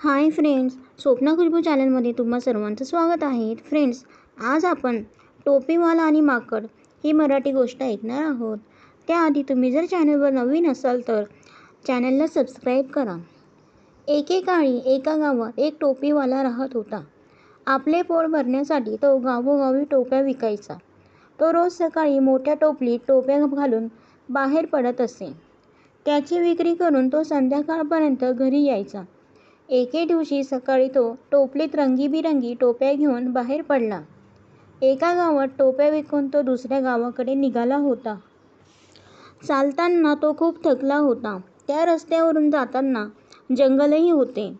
Hi friends Swapna Khushboo चॅनलमध्ये तुम्हा सर्वांचं स्वागत आहे. फ्रेंड्स आज आपण टोपीवाला आणि माकड ही मराठी गोष्ट ऐकणार आहोत. त्याआधी तुम्ही जर चॅनलवर नवीन असाल तर चॅनलला सबस्क्राईब करा. एकेकाळी एका गावात एक टोपीवाला राहत होता. आपले पोट भरण्यासाठी तो गावोगावी टोप्या विकायचा. तो रोज सकाळी मोठ्या टोपलीत टोप्या घालून बाहेर पडत असे. त्याची विक्री करून तो संध्याकाळपर्यंत घरी यायचा. एके दिवशी सकाळी तो टोपलीत रंगीबिरंगी टोप्या घेऊन बाहेर पडला. एका गावात टोप्या विकून तो दुसऱ्या गावाकडे निघाला होता. चालताना तो खूप थकला होता. त्या रस्त्यावरून जाताना जंगलही होते.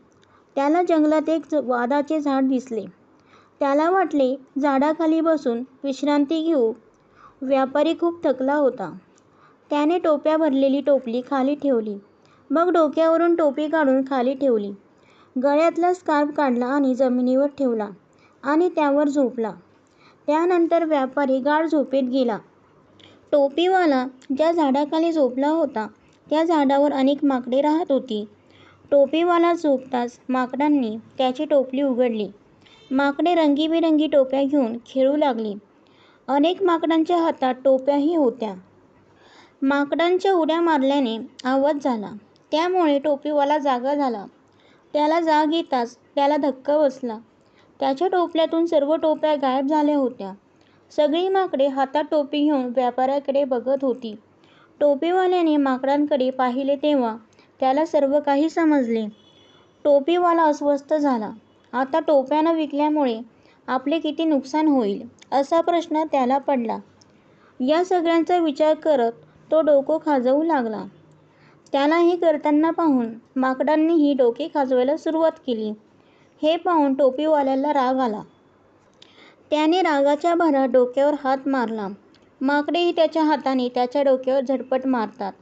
त्याला जंगलात एक वादाचे झाड दिसले. त्याला वाटले झाडाखाली बसून विश्रांती घेऊ. व्यापारी खूप थकला होता. त्याने टोप्या भरलेली टोपली खाली ठेवली. मग डोक्यावरून टोपी काढून खाली ठेवली. गळ्यातला स्कार्फ काढला आणि जमिनीवर ठेवला आणि त्यावर झोपला. त्यानंतर व्यापारी गाढ झोपेत गेला. टोपीवाला ज्या झाडाखाली झोपला होता त्या झाडावर अनेक माकडे राहत होती. टोपीवाला झोपताच माकडांनी त्याची टोपली उघडली. माकडे रंगीबिरंगी टोप्या घेऊन खेळू लागली. अनेक माकडांच्या हातात टोप्याही होत्या. माकडांच्या उड्या मारल्याने आवाज झाला. त्यामुळे टोपीवाला जागा झाला. त्याला जाग येताच त्याला धक्का बसला. त्याच्या टोपल्यातून सर्व टोप्या गायब झाल्या होत्या. सगळी माकडे हातात टोपी घेऊन व्यापाऱ्याकडे बघत होती. टोपीवाल्याने माकडांकडे पाहिले तेव्हा त्याला सर्व काही समजले. टोपीवाला अस्वस्थ झाला. आता टोप्या न विकल्यामुळे आपले किती नुकसान होईल असा प्रश्न त्याला पडला. या सगळ्यांचा विचार करत तो डोकं खाजवू लागला. त्याला हे करताना पाहून माकडांनीही डोके खाजवायला सुरुवात केली. हे पाहून टोपीवाल्याला राग आला. त्याने रागाच्या भरात डोक्यावर हात मारला. माकडेही त्याच्या हाताने त्याच्या डोक्यावर झटपट मारतात.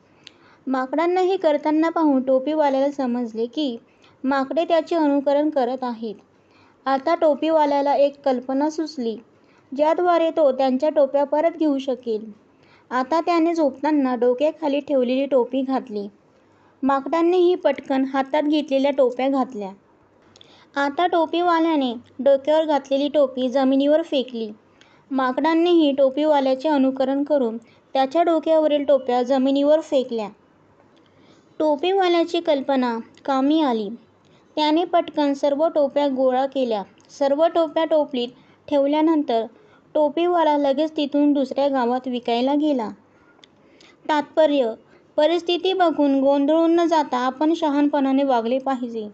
माकडांना हे करताना पाहून टोपीवाल्याला समजले की माकडे त्याचे अनुकरण करत आहेत. आता टोपीवाल्याला एक कल्पना सुचली ज्याद्वारे तो त्यांच्या टोप्या परत घेऊ शकेल. आता त्याने झोपताना डोक्याखाली ठेवलेली टोपी घातली. माकडांनीही पटकन हातात घेतलेल्या टोप्या घातल्या. आता टोपीवाल्याने डोक्यावर घातलेली टोपी जमिनीवर फेकली. माकडांनीही टोपीवाल्याचे अनुकरण करून त्याच्या डोक्यावरील टोप्या जमिनीवर फेकल्या. टोपीवाल्याची कल्पना कामी आली. त्याने पटकन सर्व टोप्या गोळा केल्या. सर्व टोप्या टोपलीत ठेवल्यानंतर टोपीवाला लगेच तिथून दुसऱ्या गावात विकायला गेला. तात्पर्य परिस्थिती बघून गोंधळून न जाता आपण शहाणपणाने वागले पाहिजे.